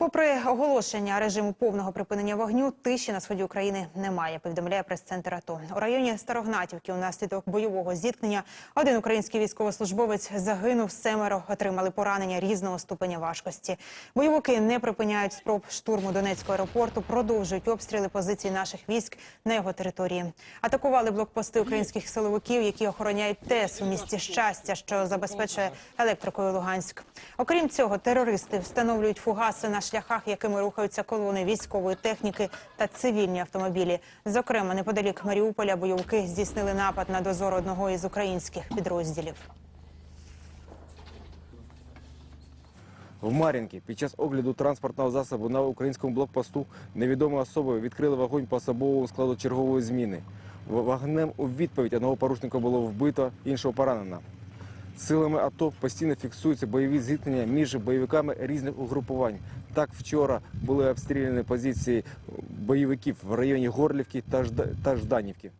Попри оголошення режиму повного припинення вогню, тиші на сході України немає. Повідомляє прес-центр АТО. У районі Старогнатівки унаслідок бойового зіткнення один український військовослужбовець загинув. Семеро отримали поранення різного ступеня важкості. Бойовики не припиняють спроб штурму Донецького аеропорту, продовжують обстріли позицій наших військ на його території. Атакували блокпости українських силовиків, які охороняють ТЕС у місті щастя, що забезпечує електрикою Луганськ. Окрім цього, терористи встановлюють фугаси на шляхах, якими рухаються колони військової техніки та цивільні автомобілі. Зокрема, неподалік Маріуполя бойовики здійснили напад на дозор одного із українських підрозділів. В Мар'їнці під час огляду транспортного засобу на українському блокпосту невідомі особи відкрили вогонь по особовому складу чергової зміни. Вогнем у відповідь одного порушника було вбито, іншого поранено. Силами АТО постійно фіксуються бойові зіткнення між бойовиками різних угрупувань. Так вчора були обстріляні позиції бойовиків в районі Горлівки та Жданівки.